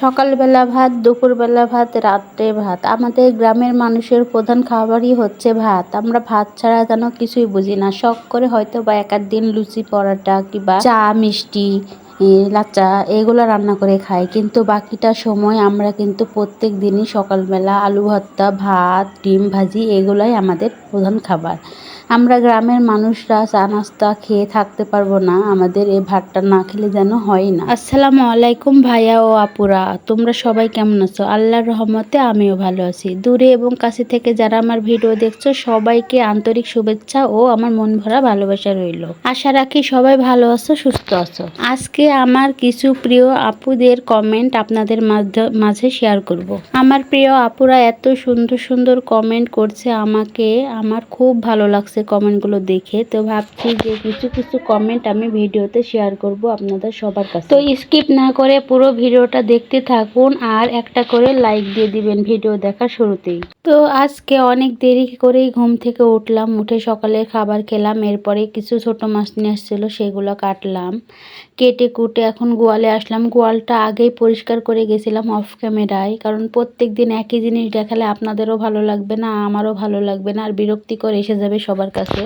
সকালবেলা ভাত দুপুরবেলা ভাত রাত্রে ভাত। আমাদের গ্রামের মানুষের প্রধান খাবারই হচ্ছে ভাত। আমরা ভাত ছাড়া যেন কিছুই বুঝি না। শখ করে হয়তো বা এক দিন লুচি পরাটা কিংবা চা মিষ্টি এ, লাচা এগুলো রান্না করে খাই। কিন্তু বাকিটা সময় আমরা কিন্তু প্রত্যেক দিনই সকালবেলা আলু ভর্তা ভাত ডিম ভাজি এগুলোই আমাদের প্রধান খাবার। আমরা গ্রামের মানুষরা চা নাস্তা খেয়ে থাকতে পারব না, আমাদের এই ভাতটা না খেলে যেন হয় না। আসসালামু আলাইকুম ভাইয়া ও আপুরা, তোমরা সবাই কেমন আছো? আল্লাহর রহমতে আমিও ভালো আছি। দূরে এবং কাছে থেকে যারা আমার ভিডিও দেখছ, সবাইকে আন্তরিক শুভেচ্ছা ও আমার মন ভরা ভালোবাসা রইল। আশা রাখি সবাই ভালো আছো, সুস্থ আছো। আজকে আমার কিছু প্রিয় আপুদের কমেন্ট আপনাদের মাঝে শেয়ার করব। আমার প্রিয় আপুরা এত সুন্দর সুন্দর কমেন্ট করছে আমাকে আমার খুব ভালো লাগছে কমেন্টগুলো দেখে। তো ভাবছি যে কিছু কিছু কমেন্ট আমি ভিডিওতে শেয়ার করব আপনাদের সবার কাছে। তো স্কিপ না করে পুরো ভিডিওটা দেখতে থাকুন আর একটা করে লাইক দিয়ে দিবেন ভিডিও দেখার শুরুতেই। তো আজকে অনেক দেরি করেই ঘুম থেকে উঠলাম, উঠে সকালে খাবার খেলাম, এরপরে কিছু ছোট মাছ নিয়ে আসছিল, সেগুলো কাটলাম। কেটে কুটে এখন গোয়ালে আসলাম। গোয়ালটা আগেই পরিষ্কার করে গেছিলাম অফ ক্যামেরায় কারণ প্রত্যেক দিন একই জিনিস দেখালে আপনাদেরও ভালো লাগবে না, আমারও ভালো লাগবে না, আর বিরক্তিকর এসে যাবে সবার কাছে।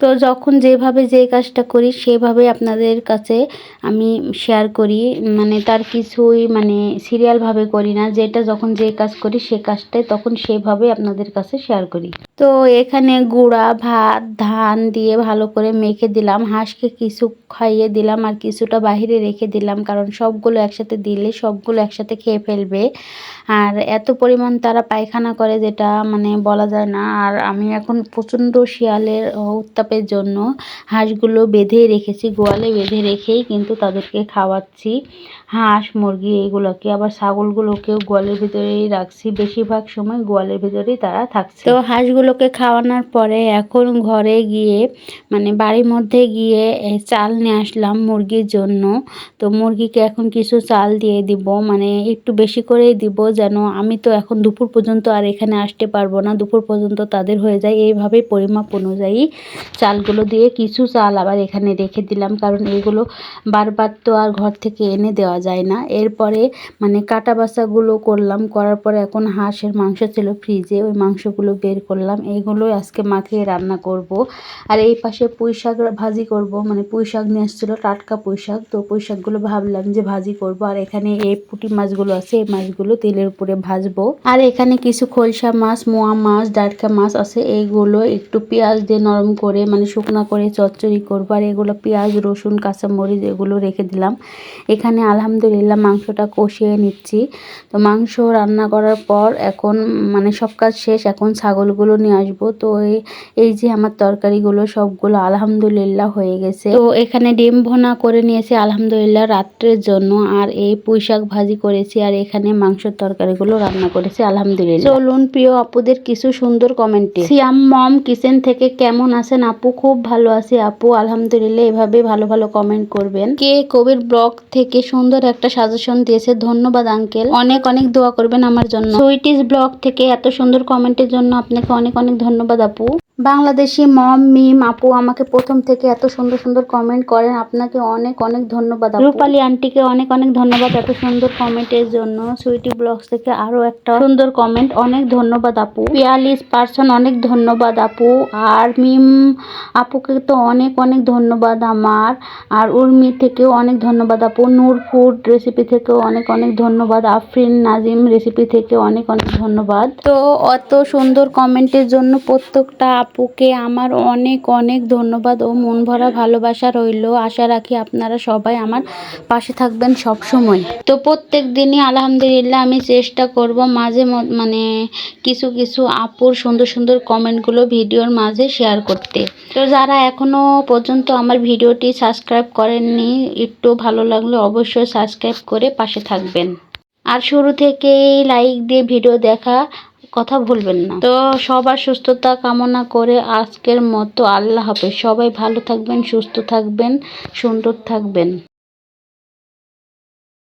তো যখন যেভাবে যে কাজটা করি, সেভাবে আপনাদের কাছে আমি শেয়ার করি। মানে তার কিছুই মানে সিরিয়ালভাবে করি না। যেটা যখন যে কাজ করি, সে কাজটাই তখন সেভাবে আপনাদের কাছে শেয়ার করি। তো এখানে গুঁড়া, ভাত, ধান দিয়ে ভালো করে মেখে দিলাম। হাঁসকে কিছু খাইয়ে দিলাম আর কিছুটা বাহিরে রেখে দিলাম। কারণ সবগুলো একসাথে দিলে সবগুলো একসাথে খেয়ে ফেলবে। আর এত পরিমাণ তারা পায়খানা করে, যেটা মানে বলা যায় না। আর আমি এখন প্রচণ্ড শিয়ালের উত্তাপের জন্য হাঁসগুলো বেঁধে রেখেছি, গোয়ালে বেঁধে রেখেই কিন্তু তাদেরকে খাওয়াচ্ছি। হাঁস, মুরগি এগুলোকে, আবার ছাগলগুলোকেও গোয়ালের ভিতরেই রাখছি। বেশিরভাগ সময় গোয়ালের ভিতরেই তারা থাকছে। তো হাঁসগুলোকে খাওয়ানোর পরে এখন ঘরে গিয়ে মানে বাড়ির মধ্যে গিয়ে চাল নিয়ে আসলাম মুরগির জন্য। তো মুরগিকে এখন কিছু চাল দিয়ে দিব মানে একটু বেশি করেই দিব যেন আমি তো এখন দুপুর পর্যন্ত আর এখানে আসতে পারব না। দুপুর পর্যন্ত তাদের হয়ে যায়। এইভাবেই পরিমাপ অনুযায়ী চালগুলো দিয়ে কিছু চাল আবার এখানে রেখে দিলাম, কারণ এগুলো বারবার তো আর ঘর থেকে এনে দেওয়া যায় না। এরপরে মানে কাটা বাসাগুলো করলাম, করার পরে এখন হাঁসের মাংস ছিল ফ্রিজে, ওই মাংসগুলো বের করলাম। এইগুলো আজকে মাখিয়ে রান্না করব। আর এই পাশে পুঁই শাক ভাজি করব মানে পুঁই শাক নিয়ে এসেছিল টাটকা পুঁই শাক, তো পুঁই শাকগুলো ভাবলাম যে ভাজি করব। আর এখানে এই পুঁটি মাছগুলো আছে, এই মাছগুলো তেলের উপরে ভাজবো। আর এখানে কিছু খলসা মাছ, মোয়া মাছ, ডাটকা মাছ আছে এইগুলো একটু পেঁয়াজ দিয়ে নরম করে মানে শুকনা করে চচ্চড়ি করব আর এগুলো পেঁয়াজ রসুন কাঁচামরিচ এগুলো রেখে দিলাম। এখানে আলহামদুলিল্লাহ মাংসটা কষিয়ে নিচ্ছি। তো মাংস রান্না করার পর এখন মানে সব কাজ শেষ এখন ছাগলগুলো নিয়ে আসব। তো এই- এই যে আমার তরকারিগুলো সবগুলো আলহামদুলিল্লাহ হয়ে গেছে। তো এখানে ডিম ভোনা করে নিয়েছি আলহামদুলিল্লাহ রাত্রের জন্য আর এই পুঁই শাক ভাজি করেছি আর এখানে মাংসের তরকারিগুলো রান্না করেছি আলহামদুলিল্লাহ। চলুন প্রিয় আপুদের কিছু সুন্দর কমেন্টে। সিয়াম মম কিচেন থেকে কেমন আছেন আপু, খুব ভালো আছি আপু। আলহামদুলিল্লাহ, এভাবে ভালো ভালো কমেন্ট করবেন। কে কবির ব্লগ থেকে সুন্দর একটা সাজেশন দিয়েছে, ধন্যবাদ আঙ্কেল অনেক অনেক দোয়া করবেন আমার জন্য। সুইটিস ব্লগ থেকে এত সুন্দর কমেন্টের জন্য আপনাকে অনেক অনেক ধন্যবাদ আপু। বাংলাদেশি মম, মিম আপু আমাকে প্রথম থেকে এত সুন্দর সুন্দর কমেন্ট করেন। আপনাকে অনেক অনেক ধন্যবাদ রূপালী আন্টিকে অনেক অনেক ধন্যবাদ এত সুন্দর কমেন্টের জন্য। সুইটি ব্লগস থেকে আরও একটা সুন্দর কমেন্ট অনেক ধন্যবাদ আপু। বিয়াল্লিশ পার্সন, অনেক ধন্যবাদ আপু। আর মিম আপুকে তো অনেক অনেক ধন্যবাদ আমার। আর উর্মি থেকেও অনেক ধন্যবাদ আপু। নূর ফুড রেসিপি থেকেও অনেক অনেক ধন্যবাদ। আফরিন নাজিম রেসিপি থেকে অনেক অনেক ধন্যবাদ। তো অত সুন্দর কমেন্টের জন্য প্রত্যেকটা আপুকে আমার অনেক অনেক ধন্যবাদ ও মন ভরা ভালোবাসা রইল। আশা রাখি আপনারা সবাই আমার পাশে থাকবেন সব সময় তো প্রত্যেক দিনই আলহামদুলিল্লাহ আমি চেষ্টা করব মাঝে মানে কিছু কিছু আপুর সুন্দর সুন্দর কমেন্টগুলো ভিডিওর মাঝে শেয়ার করতে। তো যারা এখনও পর্যন্ত আমার ভিডিওটি সাবস্ক্রাইব করেননি, একটু ভালো লাগলে অবশ্যই সাবস্ক্রাইব করে পাশে থাকবেন। আর শুরু থেকেই লাইক দিয়ে ভিডিও দেখা। কথা ভুলবেন না। তো সবার সুস্থতা কামনা করে আজকের মতো আল্লাহ হাফেজ। সবাই ভালো থাকবেন, সুস্থ থাকবেন, সুন্দর থাকবেন।